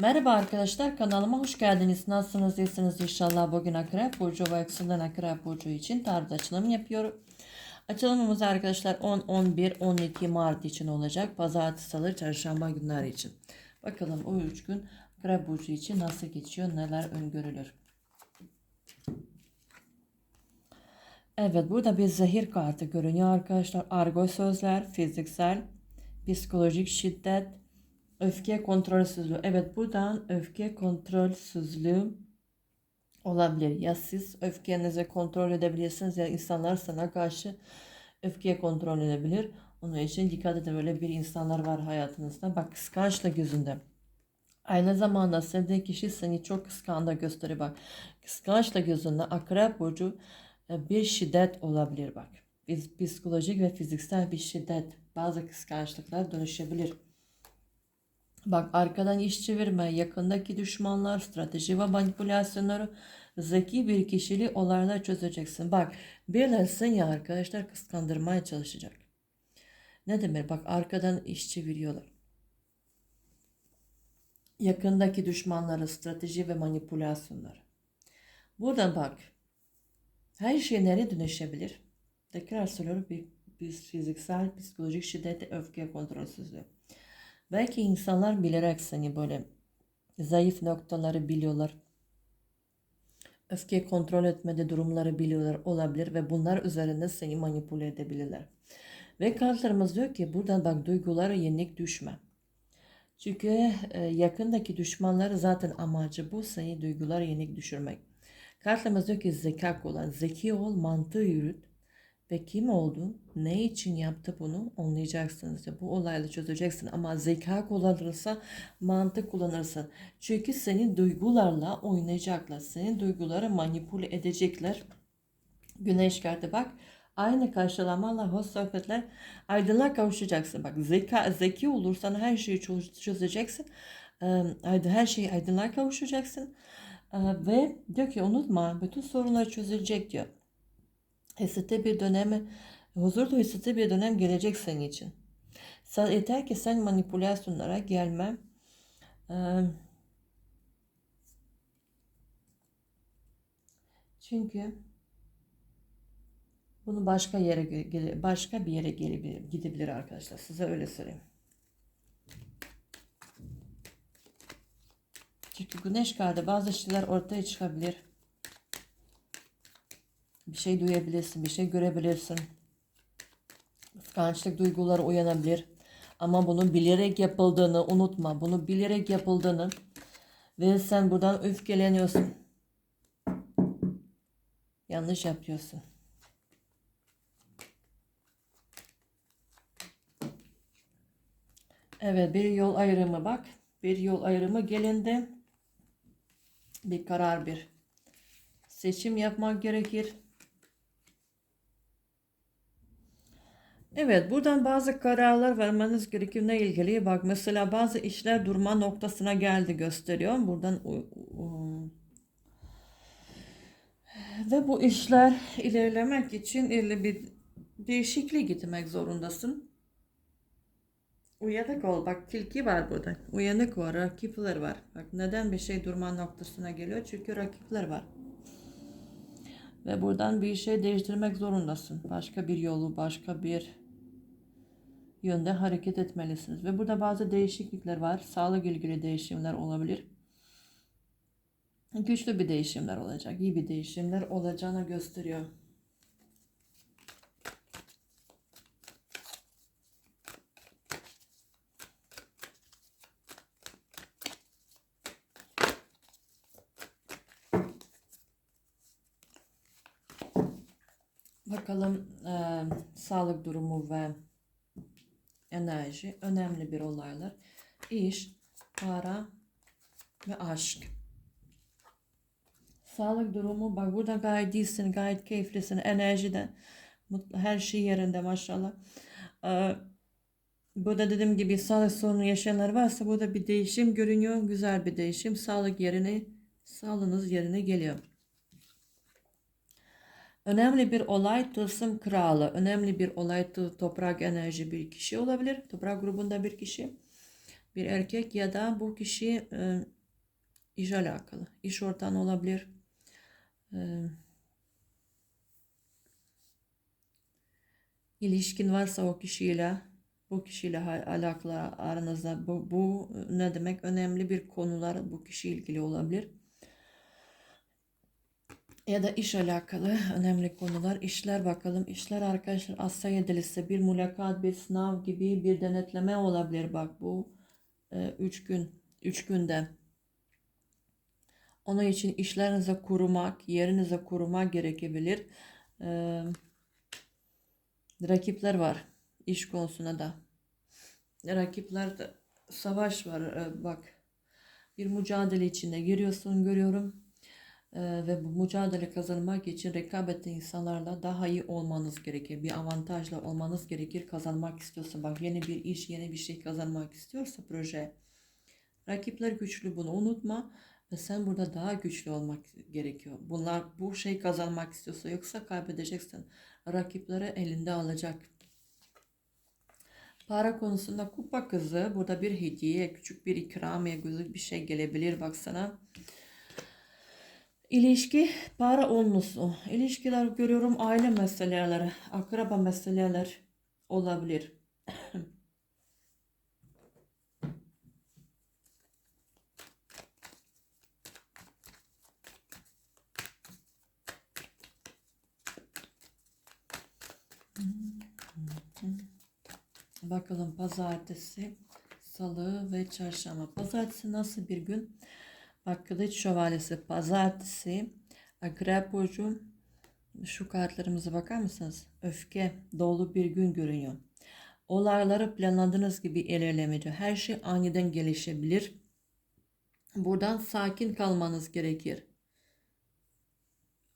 Merhaba arkadaşlar kanalıma hoş geldiniz. Nasılsınız? İyisiniz inşallah. Bugün Akrep Burcu ve Yükselen Akrep Burcu için tarot açılımı yapıyorum. Açılımımız arkadaşlar 10, 11, 12 Mart için olacak. Pazartesi, Salı, Çarşamba günleri için. Bakalım o 3 gün Akrep Burcu için nasıl geçiyor, neler öngörülür. Evet burada bir zehir kartı görünüyor arkadaşlar. Argo sözler, fiziksel, psikolojik şiddet, öfke kontrolsüzlüğü. Evet buradan öfke kontrolsüzlüğü olabilir. Ya siz öfkenizi kontrol edebilirsiniz ya insanlar sana karşı öfke kontrol edebilir. Onun için dikkat edin böyle bir insanlar var hayatınızda. Bak kıskançlık yüzünde. Aynı zamanda sevdiğin kişi seni çok kıskandı gösteriyor bak. Kıskançlık yüzünde akrep burcu e, bir şiddet olabilir bak. Biz psikolojik ve fiziksel bir şiddet bazı kıskançlıklar dönüşebilir. Bak arkadan iş çevirme, yakındaki düşmanlar, strateji ve manipülasyonları zeki bir kişiliği olaylar çözeceksin. Bak bilirsin ya arkadaşlar kıskandırmaya çalışacak. Ne demek? Bak arkadan iş çeviriyorlar. Yakındaki düşmanları, strateji ve manipülasyonlar. Buradan bak. Her şey nereye dönüşebilir? Tekrar söylüyorum bir, bir fiziksel, psikolojik şiddet, öfke kontrolsüzlüğü. Belki insanlar bilerek seni böyle zayıf noktaları biliyorlar. Öfke kontrol etmede durumları biliyorlar olabilir ve bunlar üzerinde seni manipüle edebilirler. Ve kartlarımız diyor ki buradan bak duygulara yenik düşme. Çünkü e, yakındaki düşmanları zaten amacı bu seni duygulara yenik düşürmek. Kartlarımız diyor ki zeka kullan, zeki ol, mantığı yürüt ve kim oldun, ne için yaptı bunu anlayacaksınız. Ya, bu olayla çözeceksin ama zeka kullanırsa, mantık kullanırsın. Çünkü senin duygularla oynayacaklar. Senin duyguları manipüle edecekler. Güneş kartı bak. Aynı karşılamalar, hoş sohbetler, aydınlığa kavuşacaksın. Bak zeka, zeki olursan her şeyi çözeceksin. Her şeyi aydınlığa kavuşacaksın. Ve diyor ki unutma bütün sorunlar çözülecek diyor. Hissete bir dönemi, huzurlu hissete bir dönem gelecek senin için. Sen, yeter ki sen manipülasyonlara gelme. Çünkü bunu başka yere başka bir yere gelebilir, gidebilir arkadaşlar. Size öyle söyleyeyim. Çünkü güneş kartı bazı şeyler ortaya çıkabilir. Bir şey duyabilirsin, bir şey görebilirsin. Kıskançlık duyguları uyanabilir. Ama bunun bilerek yapıldığını unutma. Bunu bilerek yapıldığını ve sen buradan öfkeleniyorsun. Yanlış yapıyorsun. Evet bir yol ayrımı bak. Bir yol ayrımı gelindi. Bir karar bir seçim yapmak gerekir. Evet buradan bazı kararlar vermeniz gerekiyor ne ilgili bak mesela bazı işler durma noktasına geldi gösteriyor buradan ve bu işler ilerlemek için bir değişikliğe gitmek zorundasın. Uyanık ol. Bak tilki var burada. Uyanık var. Rakipler var. Bak neden bir şey durma noktasına geliyor? Çünkü rakipler var. Ve buradan bir şey değiştirmek zorundasın. Başka bir yolu, başka bir yönde hareket etmelisiniz. Ve burada bazı değişiklikler var. Sağlık ilgili değişimler olabilir. Güçlü bir değişimler olacak. iyi bir değişimler olacağını gösteriyor. Bakalım e, sağlık durumu ve enerji önemli bir olaylar. İş, para ve aşk. Sağlık durumu bak burada gayet iyisin, gayet keyiflisin, enerjiden. Mutlu, her şey yerinde maşallah. Ee, burada dediğim gibi sağlık sorunu yaşayanlar varsa burada bir değişim görünüyor. Güzel bir değişim. Sağlık yerine, sağlığınız yerine geliyor. Önemli bir olay tılsım kralı. Önemli bir olay toprak enerji bir kişi olabilir. Toprak grubunda bir kişi. Bir erkek ya da bu kişi e, iş alakalı. İş ortağın olabilir. E, ilişkin varsa o kişiyle bu kişiyle alakalı aranızda bu, bu ne demek önemli bir konular bu kişi ilgili olabilir. Ya da iş alakalı önemli konular. İşler bakalım. İşler arkadaşlar Asya yedilisi bir mülakat, bir sınav gibi bir denetleme olabilir. Bak bu 3 gün 3 günde. Onun için işlerinize kurmak, yerinize kurmak gerekebilir. Ee, rakipler var iş konusuna da. Rakipler de savaş var. Ee, bak bir mücadele içinde giriyorsun görüyorum. Ve bu mücadele kazanmak için rekabetli insanlarla daha iyi olmanız gerekir. Bir avantajla olmanız gerekir. Kazanmak istiyorsa bak yeni bir iş, yeni bir şey kazanmak istiyorsa proje. Rakipler güçlü bunu unutma ve sen burada daha güçlü olmak gerekiyor. Bunlar bu şey kazanmak istiyorsa yoksa kaybedeceksin. Rakipleri elinde alacak. Para konusunda kupa kızı burada bir hediye, küçük bir ikramiye gözü bir şey gelebilir baksana. İlişki para olması. İlişkiler görüyorum aile meseleleri, akraba meseleler olabilir. Bakalım pazartesi, salı ve çarşamba. Pazartesi nasıl bir gün? Bak kılıç şövalyesi pazartesi. Akrep burcu. Şu kartlarımıza bakar mısınız? Öfke dolu bir gün görünüyor. Olayları planladığınız gibi ilerlemeyecek. Her şey aniden gelişebilir. Buradan sakin kalmanız gerekir.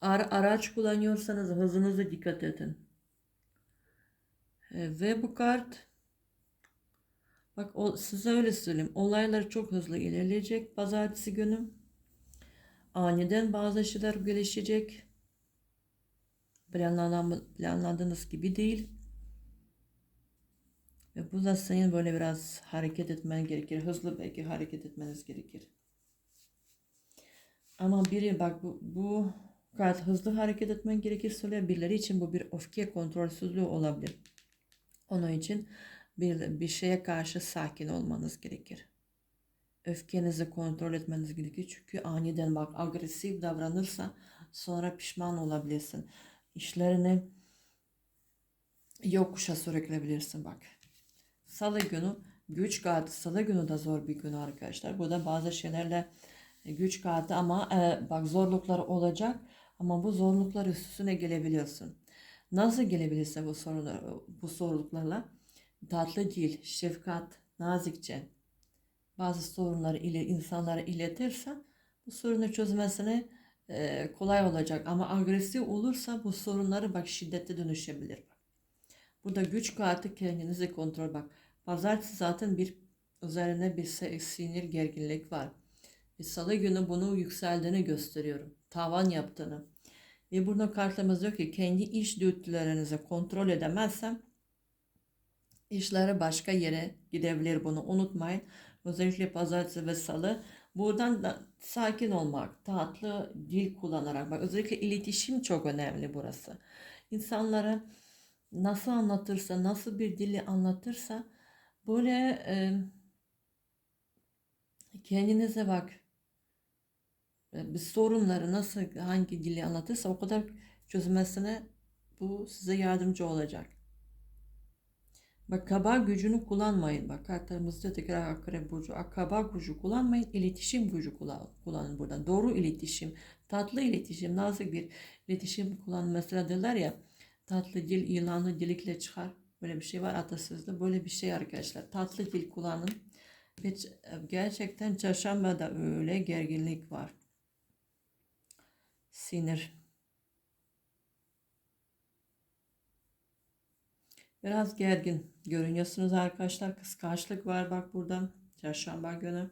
Ar araç kullanıyorsanız hızınıza dikkat edin. E, Ve bu kart bak o, size öyle söyleyeyim. Olaylar çok hızlı ilerleyecek pazartesi günü. Aniden bazı şeyler gelişecek. Planladığınız gibi değil. Ve bu da senin böyle biraz hareket etmen gerekir. Hızlı belki hareket etmeniz gerekir. Ama biri bak bu, bu kart hızlı hareket etmen gerekir söylüyor. Birileri için bu bir öfke kontrolsüzlüğü olabilir. Onun için bir, bir şeye karşı sakin olmanız gerekir. Öfkenizi kontrol etmeniz gerekir. Çünkü aniden bak agresif davranırsa sonra pişman olabilirsin. İşlerini yokuşa sürükleyebilirsin bak. Salı günü güç kartı. Salı günü de zor bir gün arkadaşlar. Burada bazı şeylerle e, güç kartı ama e, bak zorluklar olacak. Ama bu zorluklar üstüne gelebiliyorsun. Nasıl gelebilirse bu sorunlar, bu zorluklarla tatlı dil, şefkat, nazikçe bazı sorunları ile insanlara iletirsen bu sorunu çözmesine e, kolay olacak. Ama agresif olursa bu sorunları bak şiddete dönüşebilir. Burada güç kartı kendinizi kontrol bak. Pazartesi zaten bir üzerine bir sinir gerginlik var. Ve salı günü bunu yükseldiğini gösteriyorum. Tavan yaptığını. Ve burada kartımız diyor ki kendi iş dürtülerinizi kontrol edemezsem işleri başka yere gidebilir bunu unutmayın. Özellikle pazartesi ve salı buradan da sakin olmak, tatlı dil kullanarak bak özellikle iletişim çok önemli burası. İnsanlara nasıl anlatırsa, nasıl bir dili anlatırsa böyle e, kendinize bak e, sorunları nasıl hangi dili anlatırsa o kadar çözmesine bu size yardımcı olacak. Bak kaba gücünü kullanmayın. Bak kartlarımızda tekrar akrep burcu. Kaba gücü kullanmayın. iletişim gücü kullan, kullanın burada. Doğru iletişim, tatlı iletişim, nazik bir iletişim kullanın. Mesela derler ya tatlı dil yılanı delikle çıkar. Böyle bir şey var atasözde. Böyle bir şey arkadaşlar. Tatlı dil kullanın. Ve gerçekten çarşambada öyle gerginlik var. Sinir. Biraz gergin görünüyorsunuz arkadaşlar. Kıskançlık var bak burada. Çarşamba günü.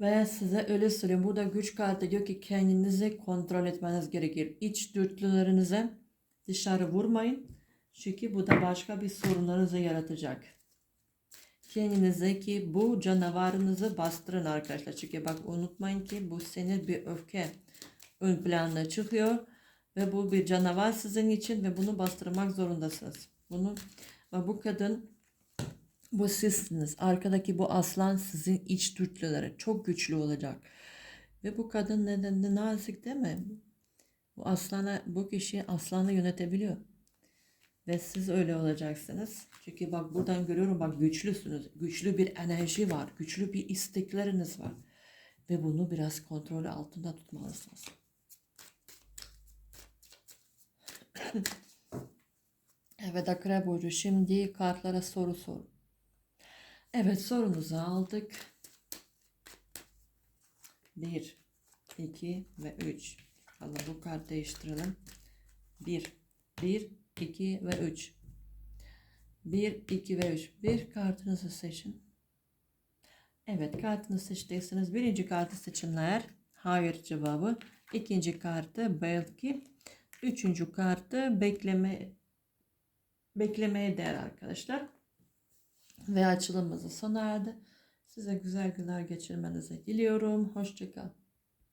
Ve size öyle söyleyeyim. Burada güç kartı diyor ki kendinizi kontrol etmeniz gerekir. İç dürtülerinize dışarı vurmayın. Çünkü bu da başka bir sorunlarınızı yaratacak. kendinize ki bu canavarınızı bastırın arkadaşlar. Çünkü bak unutmayın ki bu senin bir öfke ön planda çıkıyor ve bu bir canavar sizin için ve bunu bastırmak zorundasınız. Bunu ve bu kadın bu sizsiniz. Arkadaki bu aslan sizin iç dürtüleri çok güçlü olacak. Ve bu kadın neden de nazik değil mi? Bu aslana bu kişi aslanı yönetebiliyor. Ve siz öyle olacaksınız. Çünkü bak buradan görüyorum bak güçlüsünüz. Güçlü bir enerji var. Güçlü bir istekleriniz var. Ve bunu biraz kontrol altında tutmalısınız. evet Akrep Burcu şimdi kartlara soru sor. Evet sorumuzu aldık. 1, 2 ve 3. Valla bu kart değiştirelim. 1, 1, 2 ve 3. 1, 2 ve 3. Bir kartınızı seçin. Evet kartını seçtiyseniz birinci kartı seçimler. Hayır cevabı. İkinci kartı belki. Üçüncü kartı bekleme beklemeye değer arkadaşlar. Ve açılımımızı sona erdi. Size güzel günler geçirmenizi diliyorum. Hoşçakal.